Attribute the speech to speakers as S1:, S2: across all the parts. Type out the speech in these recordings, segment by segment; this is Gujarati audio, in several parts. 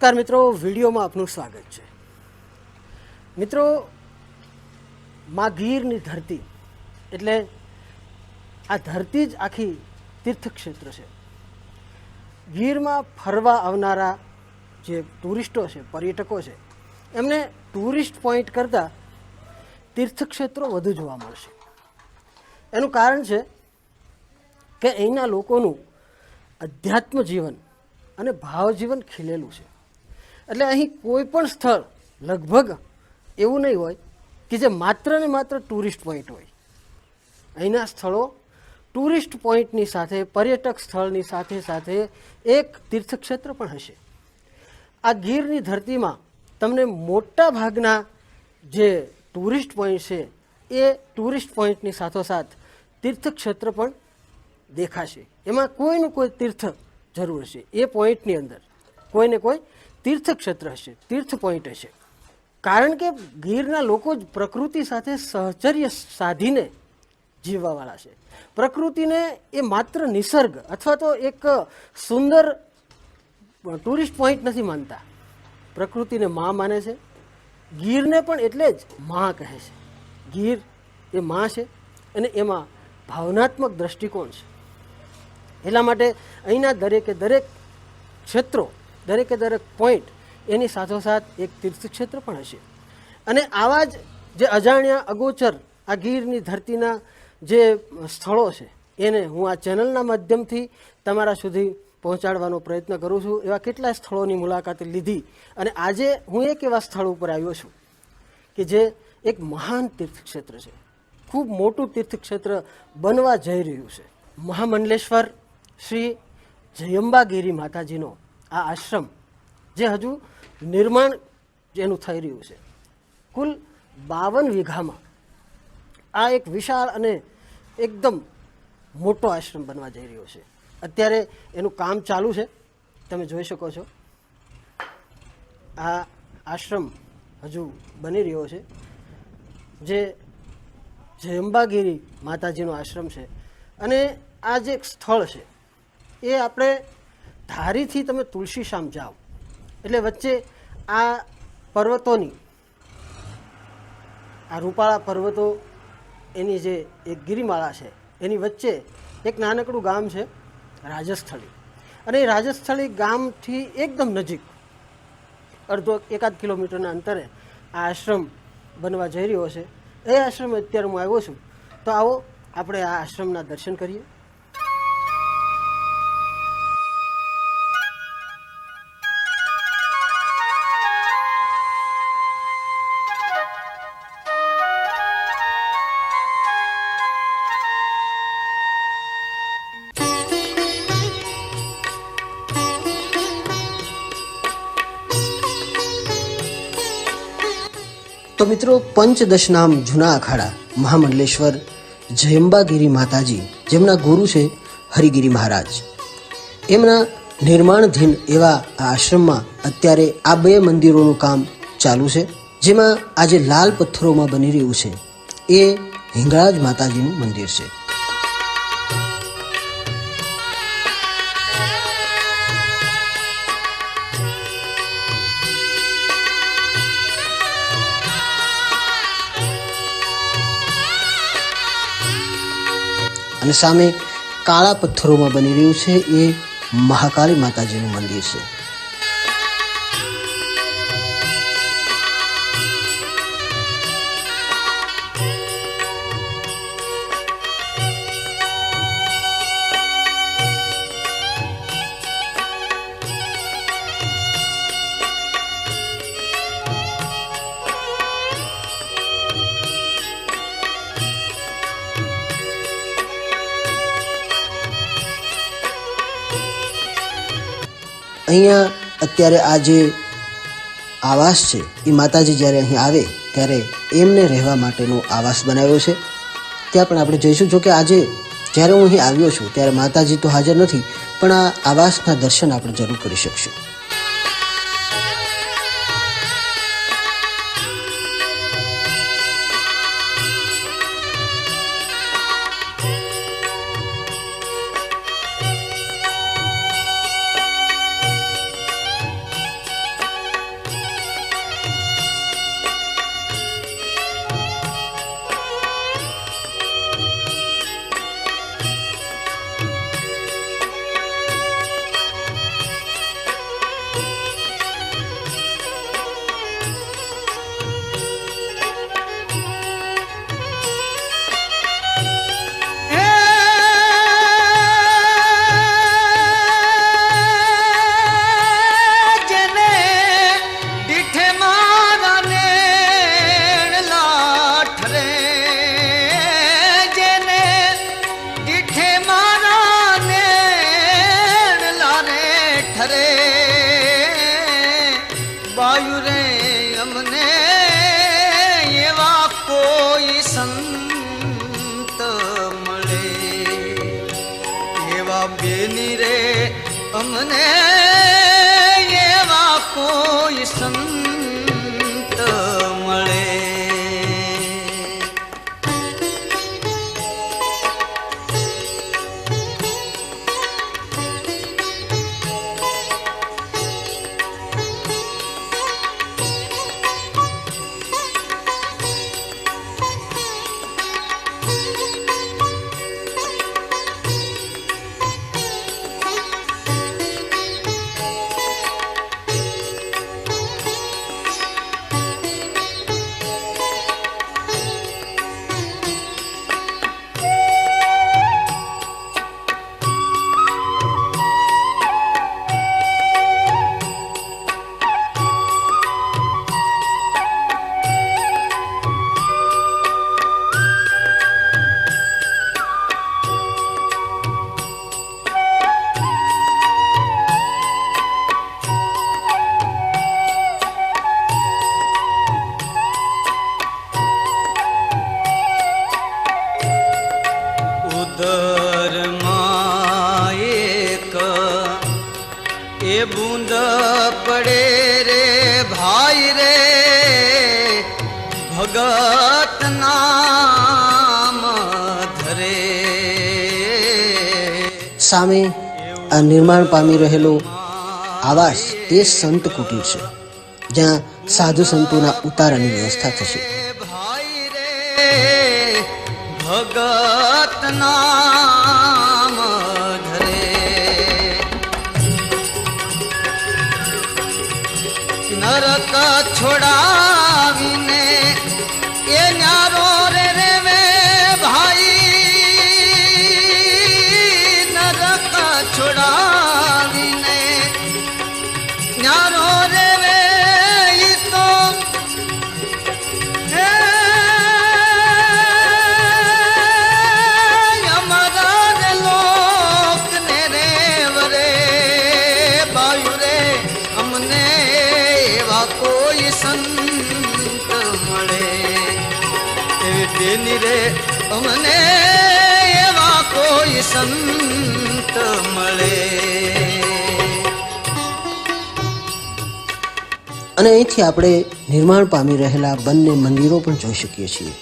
S1: નમસ્કાર મિત્રો, વિડીયોમાં આપનું સ્વાગત છે. મિત્રો, મા ગીરની ધરતી, એટલે આ ધરતી જ આખી તીર્થક્ષેત્ર છે. ગીરમાં ફરવા આવનારા જે ટુરિસ્ટો છે, પર્યટકો છે, એમને ટુરિસ્ટ પોઈન્ટ કરતાં તીર્થક્ષેત્રો વધુ જોવા મળશે. એનું કારણ છે કે અહીંના લોકોનું અધ્યાત્મ જીવન અને ભાવજીવન ખીલેલું છે. એટલે અહીં કોઈ પણ સ્થળ લગભગ એવું નહીં હોય કે જે માત્ર ને માત્ર ટુરિસ્ટ પોઈન્ટ હોય. અહીંના સ્થળો ટુરિસ્ટ પોઈન્ટની સાથે, પર્યટક સ્થળની સાથે સાથે એક તીર્થક્ષેત્ર પણ હશે. આ ગીરની ધરતીમાં તમને મોટા ભાગના જે ટુરિસ્ટ પોઈન્ટ છે, એ ટુરિસ્ટ પોઈન્ટની સાથોસાથ તીર્થક્ષેત્ર પણ દેખાશે. એમાં કોઈનું કોઈ તીર્થ જરૂર છે એ પોઈન્ટની અંદર કોઈને કોઈ તીર્થક્ષેત્ર હશે, તીર્થ પોઈન્ટ હશે. કારણ કે ગીરના લોકો જ પ્રકૃતિ સાથે સહચર્ય સાધીને જીવવાવાળા છે. પ્રકૃતિને એ માત્ર નિસર્ગ અથવા તો એક સુંદર ટુરિસ્ટ પોઈન્ટ નથી માનતા. પ્રકૃતિને માં માને છે. ગીરને પણ એટલે જ માં કહે છે. ગીર એ માં છે અને એમાં ભાવનાત્મક દ્રષ્ટિકોણ છે. એટલા માટે અહીંના દરેકે દરેક ક્ષેત્રો દરેકે દરેક પોઈન્ટ એની સાથોસાથ એક તીર્થક્ષેત્ર પણ હશે. અને આવા જ જે અજાણ્યા અગોચર આ ગીરની ધરતીના જે સ્થળો છે, એને હું આ ચેનલના માધ્યમથી તમારા સુધી પહોંચાડવાનો પ્રયત્ન કરું છું. એવા કેટલાય સ્થળોની મુલાકાત લીધી અને આજે હું એક એવા સ્થળ ઉપર આવ્યો છું કે જે એક મહાન તીર્થક્ષેત્ર છે. ખૂબ મોટું તીર્થક્ષેત્ર બનવા જઈ રહ્યું છે. મહામંડલેશ્વર શ્રી જયંબાગીરી માતાજીનો આ આશ્રમ, જે હજુ નિર્માણ જેનું થઈ રહ્યું છે. કુલ બાવન વીઘામાં આ એક વિશાળ અને એકદમ મોટો આશ્રમ બનવા જઈ રહ્યો છે. અત્યારે એનું કામ ચાલુ છે. તમે જોઈ શકો છો. આ આશ્રમ હજુ બની રહ્યો છે. જે જયંબાગીરી માતાજીનો આશ્રમ છે. અને આ જે એક સ્થળ છે, એ આપણે ધારીથી તમે તુલસી શામ જાઓ. એટલે વચ્ચે આ પર્વતોની, આ રૂપાળા પર્વતો, એની જે એક ગિરિમાળા છે, એની વચ્ચે એક નાનકડું ગામ છે, રાજસ્થળી. અને એ રાજસ્થળી ગામથી એકદમ નજીક, અડધો એકાદ કિલોમીટરના અંતરે આ આશ્રમ બનવા જઈ રહ્યો છે. એ આશ્રમ અત્યારે હું આવ્યો છું. તો આવો, આપણે આ આશ્રમના દર્શન કરીએ. તો મિત્રો પંચદશ નામ જૂના અખાડા, મહામંડલેશ્વર, જયંબાગીરી માતાજી જેમના ગુરુ છે હરિગીરી મહારાજ. એમના નિર્માણધીન એવા આ આશ્રમમાં અત્યારે આ બે મંદિરોનું કામ ચાલુ છે, જેમાં આજે લાલ પથ્થરોમાં બની રહ્યું છે. એ હિંગળાજ માતાજીનું મંદિર છે. અને સામે કાળા પથ્થરોમાં બની રહ્યું છે એ મહાકાળી માતાજીનું મંદિર છે. અહીંયા અત્યારે આ જે આવાસ છે, એ માતાજી જ્યારે અહીં આવે, ત્યારે એમને રહેવા માટેનો આવાસ બનાવ્યો છે. ત્યાં પણ આપણે જોઈશું. જો કે આજે જ્યારે હું અહીં આવ્યો છું, ત્યારે માતાજી તો હાજર નથી, પણ આ આવાસના દર્શન આપણે જરૂર કરી શકશું. સામે આ નિર્માણ પામી રહેલો આવાસ એ સંત કુટીર છે, જ્યાં સાધુ સંતોના ઉતારાની વ્યવસ્થા થશે.
S2: ભાઈ સંત મળે. તેની રે અમને એવા કોઈ સંત મળે.
S1: અને અહીંથી આપણે નિર્માણ પામી રહેલા બંને મંદિરો પણ જોઈ શકીએ છીએ.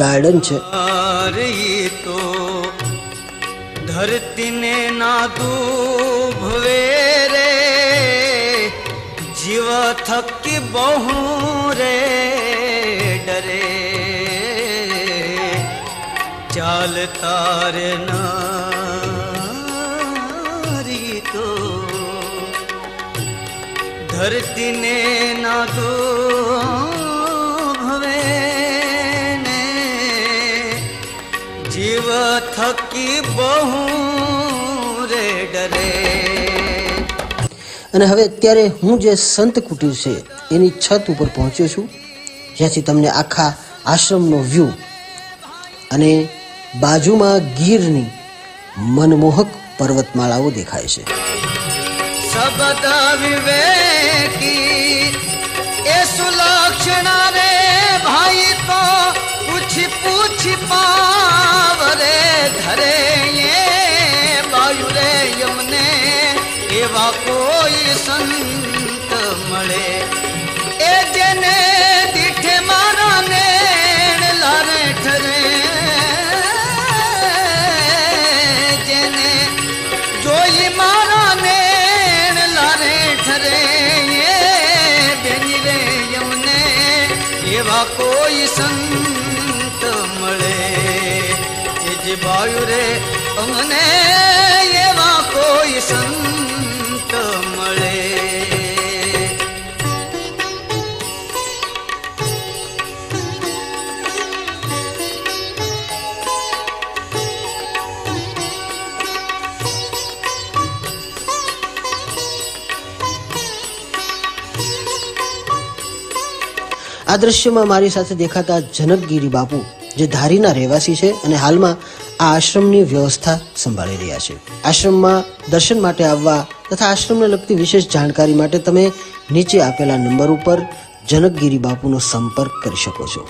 S1: ગાર્ડન છે.
S2: તો ધરતીને ના દુભવે રે, જીવ થકી બહુ રે ડરે. ચાલ તાર નારી તો ધરતીને ના ભવે
S1: અને હવે અત્યારે હું જે સંત કુટીર છે, એની છત ઉપર પહોંચ્યો છું, જ્યાંથી તમને આખા આશ્રમનો વ્યૂ અને બાજુમાં ગીરની મનમોહક પર્વતમાળાઓ દેખાય છે.
S2: રે ભાઈ તો પૂછી પૂછી પાવરે ધરે સંત મળે. એ જેને દીઠે મારા નેણ લારે ઠરે. જેને જોઈ મારા નેણ લારે ઠરે. એ બેની રે યમને એવા કોઈ સંત મળે. એ જે ભાયુ રે અમને એવા કોઈ સંત
S1: આ દ્રશ્યમાં મારી સાથે દેખાતા જનકગીરી બાપુ, જે ધારીના રહેવાસી છે અને હાલમાં આ આશ્રમની વ્યવસ્થા સંભાળી રહ્યા છે. આશ્રમમાં દર્શન માટે આવવા તથા આશ્રમને લગતી વિશેષ જાણકારી માટે તમે નીચે આપેલા નંબર ઉપર જનકગીરી બાપુનો સંપર્ક કરી શકો છો.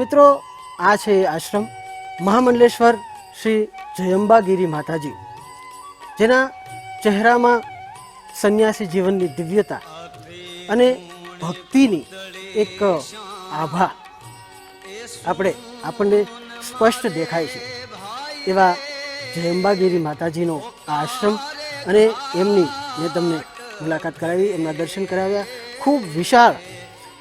S1: મિત્રો, આ છે આશ્રમ મહામંડલેશ્વર શ્રી જયંબાગીરી માતાજી, જેના ચહેરામાં સંન્યાસી જીવનની દિવ્યતા અને ભક્તિની એક આભા આપણે આપણને સ્પષ્ટ દેખાય છે. એવા જયંબાગીરી માતાજીનો આશ્રમ અને એમની મેં તમને મુલાકાત કરાવી, એમના દર્શન કરાવ્યા. ખૂબ વિશાળ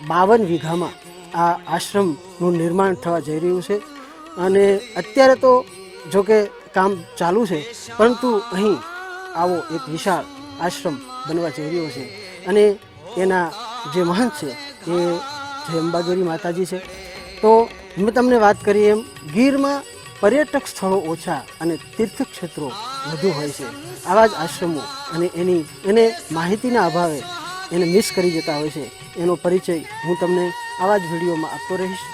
S1: બાવન વીઘામાં આ આશ્રમનું નિર્માણ થવા જઈ રહ્યું છે. અને અત્યારે તો જો કે કામ ચાલુ છે, પરંતુ અહીં આવો એક વિશાળ આશ્રમ બનવા જઈ રહ્યો છે. અને એના જે મહંત છે, એ જે અંબાગીરી માતાજી છે. તો મેં તમને વાત કરી એમ, ગીરમાં પર્યટક સ્થળો ઓછા અને તીર્થક્ષેત્રો વધુ હોય છે. આવા જ આશ્રમો અને એની, એને માહિતીના અભાવે એને મિસ કરી જતા હોય છે. એનો પરિચય હું તમને આવા જ વિડીયોમાં આપતો રહીશ.